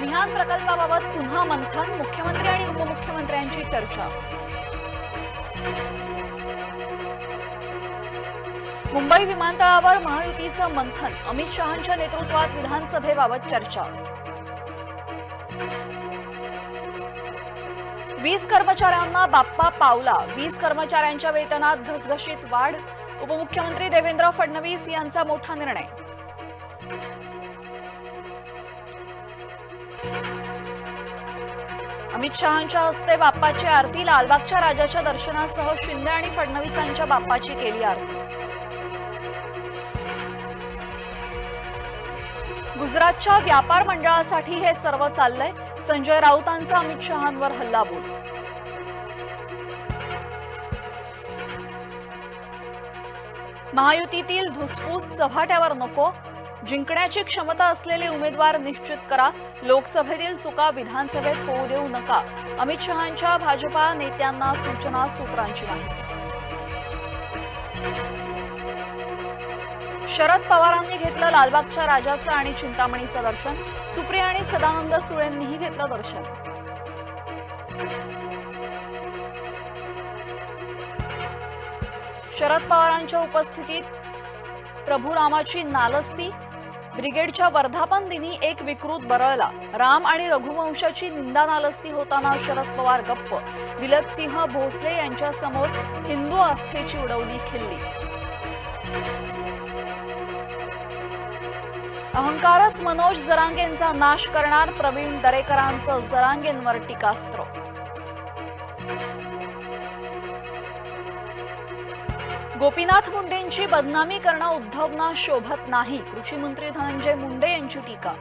मिहान प्रकल्पाबाबत पुन्हा मंथन मुख्यमंत्री आणि उपमुख्यमंत्र्यांची चर्चा. मुंबई विमानतळावर महायुतीचं मंथन अमित शहांच्या नेतृत्वात विधानसभेबाबत चर्चा. वीज कर्मचाऱ्यांना बाप्पा पावला वीज कर्मचाऱ्यांच्या वेतनात घसघशीत वाढ उपमुख्यमंत्री देवेंद्र फडणवीस यांचा मोठा निर्णय. अमित शहांच्या हस्ते बाप्पाची आरती लालबागच्या राजाच्या दर्शनासह शिंदे आणि फडणवीसांच्या बाप्पाची केली आरती. गुजरातच्या व्यापार मंडळासाठी हे सर्व चाललंय. संजय राऊतांचा अमित शहांवर हल्लाबोल. महायुतीतील धुसफूस चव्हाट्यावर नको जिंकण्याची क्षमता असलेले उमेदवार निश्चित करा. लोकसभेतील चुका विधानसभेत होऊ देऊ नका. अमित शहांच्या भाजपा नेत्यांना सूचना सूत्रांची माहिती. शरद पवारांनी घेतलं लालबागच्या राजाचं आणि चिंतामणीचं दर्शन. सुप्रिया आणि सदानंद सुळेंनीही घेतलं दर्शन. शरद पवारांच्या उपस्थितीत प्रभू रामाची नालस्ती ब्रिगेडच्या वर्धापन दिनी एक विकृत बरळला. राम आणि रघुवंशाची निंदा नालस्ती होताना शरद पवार गप्प. दिलीपसिंह भोसले यांच्या समोर हिंदू आस्थेची उडवली खिल्ली. अहंकारच मनोज जरांगेंचा नाश करणार प्रवीण दरेकरांचं जरांगेंवर टीकास्त्र. गोपीनाथ मुंडेंची बदनामी करणं उद्धवना शोभत नाही. कृषी मंत्री धनंजय मुंडे यांची टीका